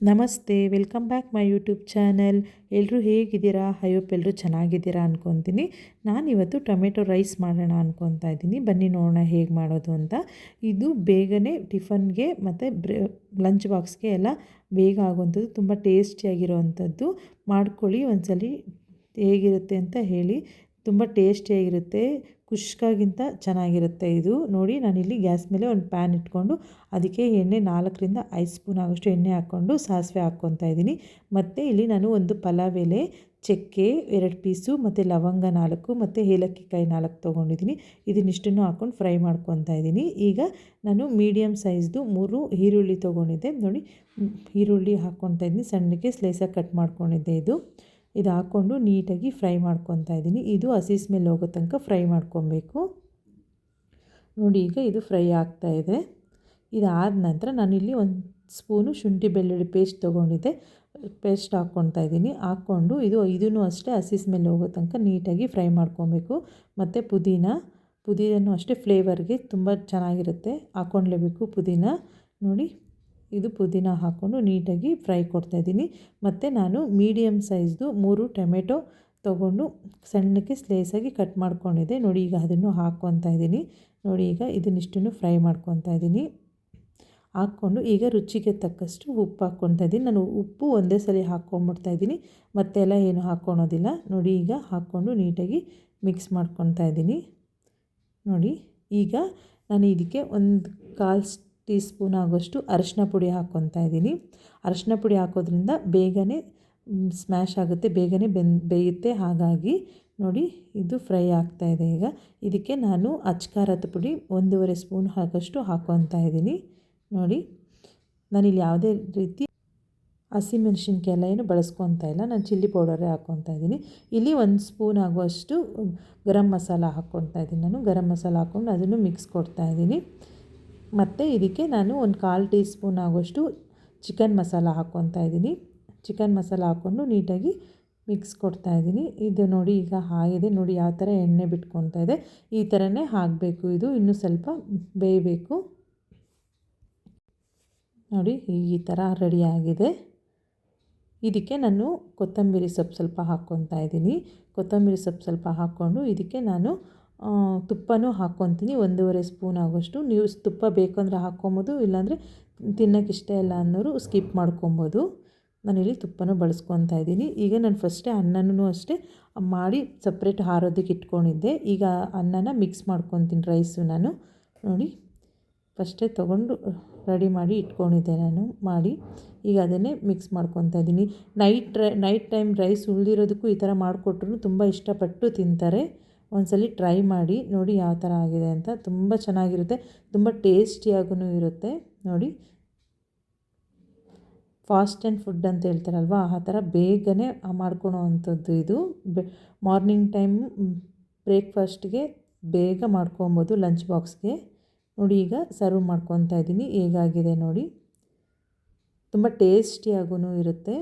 ನಮಸ್ತೆ, welcome back my YouTube channel. ಎಲ್ಲರೂ ಹೇಗಿದ್ದೀರಾ? ಹೈಯೋಪ್ ಎಲ್ಲರೂ ಚೆನ್ನಾಗಿದ್ದೀರಾ ಅಂದ್ಕೊತೀನಿ ನಾನಿವತ್ತು ಟೊಮೆಟೊ ರೈಸ್ ಮಾಡೋಣ ಅಂದ್ಕೊತಾ ಇದ್ದೀನಿ. ಬನ್ನಿ ನೋಡೋಣ ಹೇಗೆ ಮಾಡೋದು ಅಂತ. ಇದು ಬೇಗನೆ ಟಿಫನ್ಗೆ ಮತ್ತು ಬ್ರೆ, ಲಂಚ್ ಬಾಕ್ಸ್ಗೆ ಎಲ್ಲ ಬೇಗ ಆಗುವಂಥದ್ದು ತುಂಬ ಟೇಸ್ಟಿಯಾಗಿರೋವಂಥದ್ದು ಮಾಡ್ಕೊಳ್ಳಿ. ಒಂದ್ಸಲಿ ಹೇಗಿರುತ್ತೆ ಅಂತ ಹೇಳಿ. ತುಂಬ ಟೇಸ್ಟಿಯಾಗಿರುತ್ತೆ. ಕುಷ್ಕಾಗಿಂತ ಚೆನ್ನಾಗಿರುತ್ತೆ ಇದು. ನೋಡಿ, ನಾನಿಲ್ಲಿ ಗ್ಯಾಸ್ ಮೇಲೆ ಒಂದು ಪ್ಯಾನ್ ಇಟ್ಕೊಂಡು ಅದಕ್ಕೆ ಎಣ್ಣೆ ನಾಲ್ಕರಿಂದ ಐದು ಸ್ಪೂನ್ ಆಗೋಷ್ಟು ಎಣ್ಣೆ ಹಾಕ್ಕೊಂಡು ಸಾಸಿವೆ ಹಾಕ್ಕೊತಾ ಇದ್ದೀನಿ. ಮತ್ತು ಇಲ್ಲಿ ನಾನು ಒಂದು ಪಲಾವ್ ಎಲೆ, ಚಕ್ಕೆ, ಎರಡು ಪೀಸು, ಮತ್ತು ಲವಂಗ ನಾಲ್ಕು, ಮತ್ತು ಏಲಕ್ಕಿ ಕಾಯಿ ನಾಲ್ಕು ತೊಗೊಂಡಿದ್ದೀನಿ. ಇದನ್ನಿಷ್ಟನ್ನು ಹಾಕ್ಕೊಂಡು ಫ್ರೈ ಮಾಡ್ಕೊತಾ ಇದ್ದೀನಿ. ಈಗ ನಾನು ಮೀಡಿಯಮ್ ಸೈಜ್ದು ಮೂರು ಈರುಳ್ಳಿ ತೊಗೊಂಡಿದ್ದೆ. ನೋಡಿ ಈರುಳ್ಳಿ ಹಾಕ್ಕೊತಾ ಇದ್ದೀನಿ. ಸಣ್ಣಕ್ಕೆ ಸ್ಲೈಸಾಗಿ ಕಟ್ ಮಾಡ್ಕೊಂಡಿದ್ದೆ ಇದು. ಇದು ಹಾಕ್ಕೊಂಡು ನೀಟಾಗಿ ಫ್ರೈ ಮಾಡ್ಕೊತಾ ಇದ್ದೀನಿ. ಇದು ಹಸಿ ಸ್ಮೆಲ್ ಹೋಗೋ ತನಕ ಫ್ರೈ ಮಾಡ್ಕೊಬೇಕು. ನೋಡಿ, ಈಗ ಇದು ಫ್ರೈ ಆಗ್ತಾ ಇದೆ. ಇದಾದ ನಂತರ ನಾನಿಲ್ಲಿ ಒಂದು ಸ್ಪೂನು ಶುಂಠಿ ಬೆಳ್ಳುಳ್ಳಿ ಪೇಸ್ಟ್ ತೊಗೊಂಡಿದ್ದೆ. ಪೇಸ್ಟ್ ಹಾಕ್ಕೊತಾ ಇದ್ದೀನಿ. ಹಾಕ್ಕೊಂಡು ಇದು ಇದೂ ಅಷ್ಟೇ ಹಸಿ ಸ್ಮೆಲ್ ಹೋಗೋ ತನಕ ನೀಟಾಗಿ ಫ್ರೈ ಮಾಡ್ಕೊಬೇಕು. ಮತ್ತು ಪುದೀನ ಪುದೀನೂ ಅಷ್ಟೇ ಫ್ಲೇವರ್ಗೆ ತುಂಬ ಚೆನ್ನಾಗಿರುತ್ತೆ. ಹಾಕ್ಕೊಂಡ್ಲೇಬೇಕು ಪುದೀನ. ನೋಡಿ ಇದು ಪುದೀನ ಹಾಕ್ಕೊಂಡು ನೀಟಾಗಿ ಫ್ರೈ ಕೊಡ್ತಾಯಿದ್ದೀನಿ ಮತ್ತು ನಾನು ಮೀಡಿಯಮ್ ಸೈಜ್ದು ಮೂರು ಟೊಮೆಟೊ ತೊಗೊಂಡು ಸಣ್ಣಕ್ಕೆ ಸ್ಲೇಸಾಗಿ ಕಟ್ ಮಾಡ್ಕೊಂಡಿದ್ದೆ. ನೋಡಿ, ಈಗ ಅದನ್ನು ಹಾಕ್ಕೊತಾ ಇದ್ದೀನಿ. ನೋಡಿ, ಈಗ ಇದನ್ನಿಷ್ಟನ್ನು ಫ್ರೈ ಮಾಡ್ಕೊತಾ ಇದ್ದೀನಿ. ಹಾಕ್ಕೊಂಡು ಈಗ ರುಚಿಗೆ ತಕ್ಕಷ್ಟು ಉಪ್ಪು ಹಾಕ್ಕೊತಾ ಇದ್ದೀನಿ. ನಾನು ಉಪ್ಪು ಒಂದೇ ಸಲ ಹಾಕ್ಕೊಂಬಿಡ್ತಾ ಇದ್ದೀನಿ. ಮತ್ತೆಲ್ಲ ಏನು ಹಾಕ್ಕೊಳೋದಿಲ್ಲ. ನೋಡಿ, ಈಗ ಹಾಕ್ಕೊಂಡು ನೀಟಾಗಿ ಮಿಕ್ಸ್ ಮಾಡ್ಕೊತಾ ಇದ್ದೀನಿ. ನೋಡಿ, ಈಗ ನಾನು ಇದಕ್ಕೆ ಒಂದು ಕಾಲು ಟೀ ಸ್ಪೂನ್ ಆಗೋಷ್ಟು ಅರಶಿನ ಪುಡಿ ಹಾಕ್ಕೊತಾ ಇದ್ದೀನಿ. ಅರಶಿನ ಪುಡಿ ಹಾಕೋದ್ರಿಂದ ಬೇಗನೆ ಸ್ಮ್ಯಾಶ್ ಆಗುತ್ತೆ, ಬೇಗನೆ ಬೆನ್, ಬೇಯುತ್ತೆ. ಹಾಗಾಗಿ ನೋಡಿ, ಇದು ಫ್ರೈ ಆಗ್ತಾಯಿದೆ ಈಗ. ಇದಕ್ಕೆ ನಾನು ಅಚ್ಕಾರದ ಪುಡಿ ಒಂದೂವರೆ ಸ್ಪೂನ್ ಹಾಕೋಷ್ಟು ಹಾಕ್ಕೊತಾ ಇದ್ದೀನಿ. ನೋಡಿ, ನಾನಿಲ್ಲಿ ಯಾವುದೇ ರೀತಿ ಹಸಿಮೆಣ್ಸಿನ್ಕಾಯಿ ಎಲ್ಲ ಏನು ಬಳಸ್ಕೊತಾ ಇಲ್ಲ. ನಾನು ಚಿಲ್ಲಿ ಪೌಡರೇ ಹಾಕ್ಕೊತಾ ಇದ್ದೀನಿ. ಇಲ್ಲಿ ಒಂದು ಸ್ಪೂನ್ ಆಗುವಷ್ಟು ಗರಂ ಮಸಾಲ ಹಾಕ್ಕೊತಾ ಇದ್ದೀನಿ ನಾನು. ಗರಂ ಮಸಾಲ ಹಾಕ್ಕೊಂಡು ಅದನ್ನು ಮಿಕ್ಸ್ ಕೊಡ್ತಾ ಇದ್ದೀನಿ. ಮತ್ತು ಇದಕ್ಕೆ ನಾನು ಒಂದು ಕಾಲು ಟೀ ಸ್ಪೂನ್ ಆಗೋಷ್ಟು ಚಿಕನ್ ಮಸಾಲ ಹಾಕ್ಕೊತಾ ಇದ್ದೀನಿ. ಚಿಕನ್ ಮಸಾಲ ಹಾಕ್ಕೊಂಡು ನೀಟಾಗಿ ಮಿಕ್ಸ್ ಕೊಡ್ತಾ ಇದ್ದೀನಿ. ಇದು ನೋಡಿ ಈಗ ಆಗಿದೆ ನೋಡಿ ಯಾವ ಥರ ಎಣ್ಣೆ ಬಿಟ್ಕೊತಾ ಇದೆ. ಈ ಥರನೇ ಹಾಕಬೇಕು ಇದು. ಇನ್ನೂ ಸ್ವಲ್ಪ ಬೇಯಬೇಕು. ನೋಡಿ ಈ ಥರ ರೆಡಿ ಆಗಿದೆ. ಇದಕ್ಕೆ ನಾನು ಕೊತ್ತಂಬರಿ ಸೊಪ್ಪು ಸ್ವಲ್ಪ ಹಾಕ್ಕೊತಾ ಇದ್ದೀನಿ. ಕೊತ್ತಂಬರಿ ಸೊಪ್ಪು ಸ್ವಲ್ಪ ಹಾಕ್ಕೊಂಡು ಇದಕ್ಕೆ ನಾನು ತುಪ್ಪನೂ ಹಾಕ್ಕೊತೀನಿ. ಒಂದೂವರೆ ಸ್ಪೂನ್ ಆಗೋಷ್ಟು. ನೀವು ತುಪ್ಪ ಬೇಕು ಅಂದರೆ ಹಾಕ್ಕೊಬೋದು, ಇಲ್ಲಾಂದರೆ ತಿನ್ನೋಕ್ಕೆ ಇಷ್ಟ ಇಲ್ಲ ಅನ್ನೋರು ಸ್ಕಿಪ್ ಮಾಡ್ಕೊಬೋದು. ನಾನಿಲ್ಲಿ ತುಪ್ಪನೂ ಬಳಸ್ಕೊತಾ ಇದ್ದೀನಿ. ಈಗ ನಾನು ಫಸ್ಟೇ ಅನ್ನನೂ ಅಷ್ಟೇ ಮಾಡಿ ಸಪ್ರೇಟ್ ಹಾರೋದಕ್ಕೆ ಇಟ್ಕೊಂಡಿದ್ದೆ. ಈಗ ಅನ್ನನ ಮಿಕ್ಸ್ ಮಾಡ್ಕೊತೀನಿ ರೈಸು ನಾನು. ನೋಡಿ, ಫಸ್ಟೇ ತೊಗೊಂಡು ರೆಡಿ ಮಾಡಿ ಇಟ್ಕೊಂಡಿದ್ದೆ ನಾನು, ಮಾಡಿ ಈಗ ಅದನ್ನೇ ಮಿಕ್ಸ್ ಮಾಡ್ಕೊತಾ ಇದ್ದೀನಿ. ನೈಟ್ ನೈಟ್ ಟೈಮ್ ರೈಸ್ ಉಳಿದಿರೋದಕ್ಕೂ ಈ ಥರ ಮಾಡಿಕೊಟ್ರು ತುಂಬ ಇಷ್ಟಪಟ್ಟು ತಿಂತಾರೆ. ಒಂದ್ಸಲಿ ಟ್ರೈ ಮಾಡಿ ನೋಡಿ ಯಾವ ಥರ ಆಗಿದೆ ಅಂತ. ತುಂಬ ಚೆನ್ನಾಗಿರುತ್ತೆ, ತುಂಬ ಟೇಸ್ಟಿಯಾಗೂ ಇರುತ್ತೆ. ನೋಡಿ, ಫಾಸ್ಟ್ ಆ್ಯಂಡ್ ಫುಡ್ ಅಂತ ಹೇಳ್ತಾರಲ್ವ, ಆ ಥರ ಬೇಗನೆ ಮಾಡ್ಕೊಳೋ ಅಂಥದ್ದು ಇದು. ಬೆ, ಮಾರ್ನಿಂಗ್ ಟೈಮ್ ಬ್ರೇಕ್ಫಾಸ್ಟ್ಗೆ ಬೇಗ ಮಾಡ್ಕೊಬೋದು ಲಂಚ್ ಬಾಕ್ಸ್ಗೆ. ನೋಡಿ, ಈಗ ಸರ್ವ್ ಮಾಡ್ಕೊತಾ ಇದ್ದೀನಿ, ಹೇಗಾಗಿದೆ ನೋಡಿ. ತುಂಬ ಟೇಸ್ಟಿಯಾಗೂ ಇರುತ್ತೆ.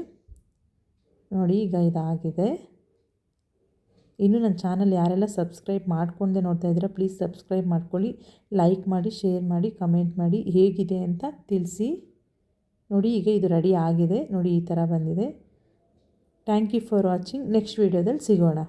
ನೋಡಿ, ಈಗ ಇದಾಗಿದೆ. ಇನ್ನು ನನ್ನ ಚಾನಲ್ ಯಾರೆಲ್ಲ ಸಬ್ಸ್ಕ್ರೈಬ್ ಮಾಡ್ಕೊಂಡೆ ನೋಡ್ತಾ ಇದ್ದೀರಾ ಪ್ಲೀಸ್ ಸಬ್ಸ್ಕ್ರೈಬ್ ಮಾಡ್ಕೊಳ್ಳಿ ಲೈಕ್ ಮಾಡಿ ಶೇರ್ ಮಾಡಿ ಕಮೆಂಟ್ ಮಾಡಿ, ಹೇಗಿದೆ ಅಂತ ತಿಳಿಸಿ. ನೋಡಿ, ಈಗ ಇದು ರೆಡಿ ಆಗಿದೆ. ನೋಡಿ, ಈ ಥರ ಬಂದಿದೆ. Thank you for watching next ವೀಡಿಯೋದಲ್ಲಿ ಸಿಗೋಣ.